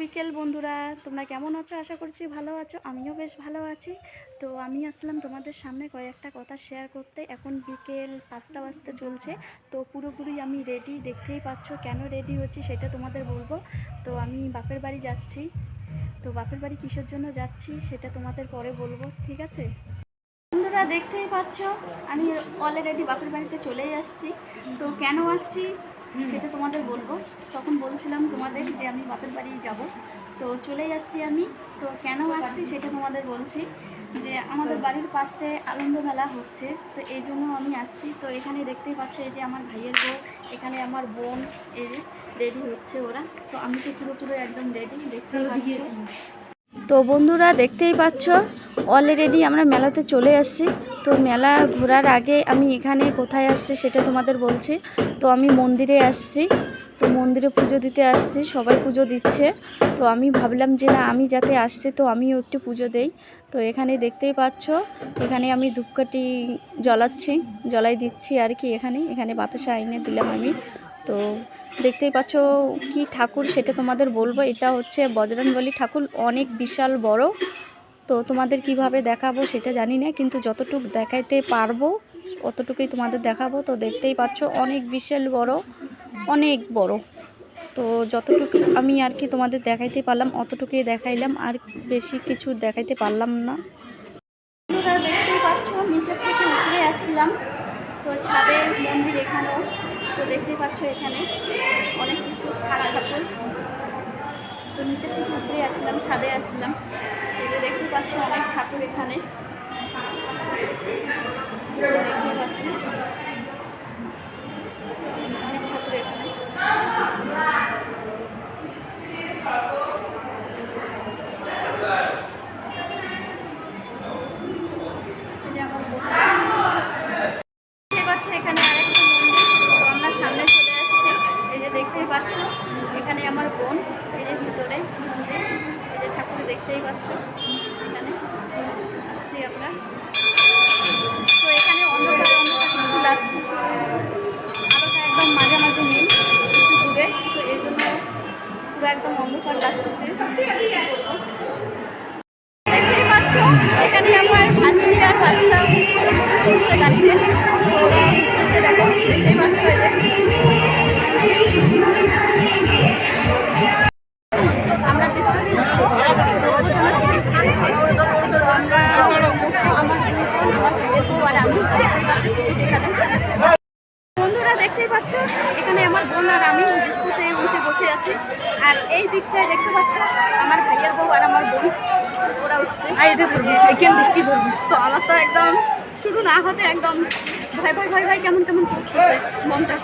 বিকেল বন্ধুরা। তোমরা কেমন আছো? আশা করছি ভালো আছো। আমিও বেশ ভালো আছি। তো আমি আসলাম তোমাদের সামনে কয়েকটা কথা শেয়ার করতে। এখন বিকেল পাঁচটা বাজতে চলছে। তো পুরোপুরি আমি রেডি দেখতেই পাচ্ছ কেন রেডি হচ্ছি সেটা তোমাদের বলব। তো আমি বাপের বাড়ি যাচ্ছি। তো বাপের বাড়ি কিসের জন্য যাচ্ছি সেটা তোমাদের পরে বলব, ঠিক আছে? বন্ধুরা, দেখতেই পাচ্ছ, আমি অলরেডি বাপের বাড়িতে চলেই আসছি। তো কেন আসছি? সেটা তোমাদের বলব। তখন বলছিলাম তোমাদের যে আমি বাপের বাড়ি যাব। তো চলেই আসছি আমি। তো কেন আসছি সেটা তোমাদের বলছি যে আমাদের বাড়ির পাশে আনন্দ মেলা হচ্ছে। তো এই জন্য আমি আসছি। তো এখানে দেখতেই পাচ্ছ এই যে আমার ভাইয়ের বউ এখানে আমার বোন এই যে রেডি হচ্ছে ওরা। তো আমি তো পুরোপুরো একদম রেডি দেখতে পাচ্ছ। তো বন্ধুরা দেখতেই পাচ্ছ অলরেডি আমরা মেলাতে চলে আসছি। তো মেলা ঘোরার আগে আমি এখানে কোথায় আসছি সেটা তোমাদের বলছি। তো আমি মন্দিরে আসছি, তো মন্দিরে পুজো দিতে আসছি, সবাই পুজো দিচ্ছে। তো আমি ভাবলাম যে না, আমি যাতে আসছি, তো আমিও একটু পুজো দেই। তো এখানে দেখতেই পাচ্ছ, এখানে আমি ধূপকাঠি জ্বলাচ্ছি, জ্বলাই দিচ্ছি আর কি এখানে। এখানে বাতাসা আইনে দিলাম আমি। তো দেখতেই পাচ্ছ কি ঠাকুর সেটা তোমাদের বলব। এটা হচ্ছে বজরংবলী ঠাকুর, অনেক বিশাল বড়। তো তোমাদের কীভাবে দেখাবো সেটা জানি না, কিন্তু যতটুকু দেখাইতে পারব, অতটুকুই তোমাদের দেখাবো। তো দেখতেই পাচ্ছ, অনেক বিশাল বড়, অনেক বড়। তো যতটুকু আমি আর কি তোমাদের দেখাইতে পারলাম, অতটুকুই দেখাইলাম, আর বেশি কিছু দেখাইতে পারলাম না। মন্দির এখানেও, তো দেখতেই পাচ্ছ এখানে অনেক কিছু ঠাকুর তো নিচের থেকে উপরে আসলাম ছাদে আসলাম। দেখতে পাচ্ছ অনেক ঠাকুর এখানে দেখতে পাচ্ছ অনেক ঠাকুর এখানে এই যে আমার বোন। দেখতেই পাচ্ছ এখানে আরেকটা মন্দির তো আমরা সামনে চলে আসছি এই যে দেখতেই পাচ্ছ এখানে আমার বোন এই যে ভিতরে মন্দির এই যে ঠাকুর দেখতেই পাচ্ছ? এখানে আসছি আমরা। তো এখানে অন্ধকার অন্ধকার একদম মাঝামাঝি নেই, একটু দূরে। তো এই জন্য পুরো একদম অন্ধকার লাগতেছে। দেখতেই এখানে আমার ভাস্তি আর ভাস্তা গাড়িতে বন্ধুরা দেখতেই পাচ্ছ এখানে আমার বোন আর আমি ডিস্কুতে উঠে বসে আছি। আর এই দিকটায় দেখতে পাচ্ছ আমার ভাইয়ের বউ আর আমার বোন ওরা উঠছে। তো আমার তো একদম শুরু না হতে একদম ভাই ভাই ভাই ভাই কেমন কেমন মনটা।